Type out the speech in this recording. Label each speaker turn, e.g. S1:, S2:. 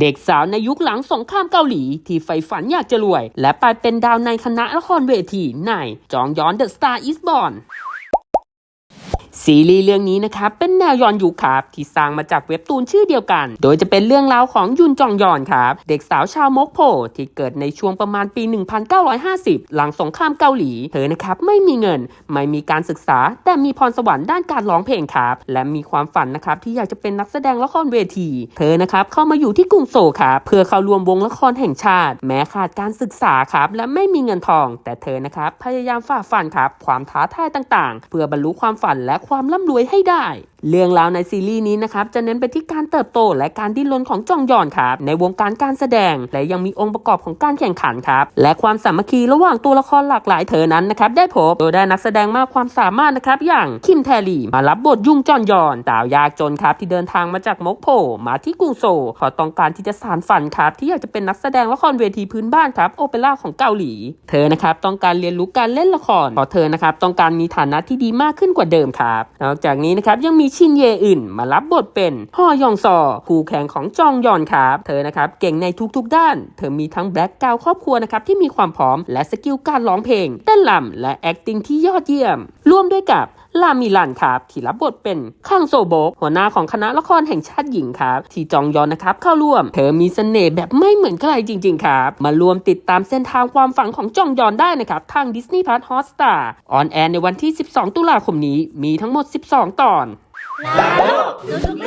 S1: เด็กสาวในยุคหลังสงครามเกาหลี ที่ใฝ่ฝันอยากจะรวย และไปเป็นดาวในคณะละครเวทีในจองย้อนเดอะสตาร์อีสบอน ซีรีส์เรื่องนี้นะครับเป็นแนวย้อนยุคครับที่สร้างมาจากเว็บตูนชื่อเดียวกัน โดยจะเป็นเรื่องราวของยุนจองยอนครับ เด็กสาวชาวมกโพที่เกิดในช่วงประมาณปี 1950 หลังสงครามเกาหลี เธอนะครับไม่มีเงิน ไม่มีการศึกษา แต่มีพรสวรรค์ด้านการร้องเพลงครับ และมีความฝันนะครับที่อยากจะเป็นนักแสดงละครเวที เธอนะครับเข้ามาอยู่ที่กรุงโซลครับเพื่อเข้าร่วมวงละครแห่งชาติ แม้ขาดการศึกษาครับและไม่มีเงินทอง แต่เธอนะครับพยายามฝ่าฟันครับความท้าทายต่างๆ เพื่อบรรลุความฝันและความร่ำรวยให้ได้เรื่องราวในซีรีส์นี้นะครับจะเน้นไปที่การเติบโตและการดิ้นรนของจองยอนครับในวงการการแสดง และยังมีองค์ประกอบของการแข่งขันครับและความสามัคคีระหว่างตัวละครหลากหลายเธอนั้นนะครับได้พบโดยได้นักแสดงมากความสามารถนะครับอย่างคิมแทรีมารับบทยุ่งจอนยอนสาวยากจนครับที่เดินทางมาจากมกโพมาที่กรุงโซขาต้องการที่จะสานฝันครับที่อยากจะเป็นนักแสดงละครเวทีพื้นบ้านครับโอเปร่าของเกาหลี เธอนะครับต้องการเรียนรู้การเล่นละครพราะเธอนะครับต้องการมีฐานะที่ดีมากขึ้นกว่าเดิมครับนอกจากนี้นะครับยังมีชินเยอื่นมารับบทเป็นฮอยองซอคู่แข่งของจองยอนครับ เธอนะครับเก่งในทุกๆด้าน เธอมีทั้งแบล็กกราวครอบครัวนะครับที่มีความพร้อมและสกิลการร้องเพลงเต้นรำและ acting ที่ยอดเยี่ยม ร่วมด้วยกับลามิลันครับที่รับบทเป็นคังโซโบก หัวหน้าของคณะละครแห่งชาติหญิงครับที่จองยอนนะครับเข้าร่วม เธอมีเสน่ห์แบบไม่เหมือนใครจริง ๆ ครับ มารวมติดตามเส้นทางความฝันของจองยอนได้นะครับ ทาง Disney Plus Hotstar ออนแอร์ในวันที่ 12 ตุลาคมนี้มีทั้งหมด 12 ตอน 나도 노숙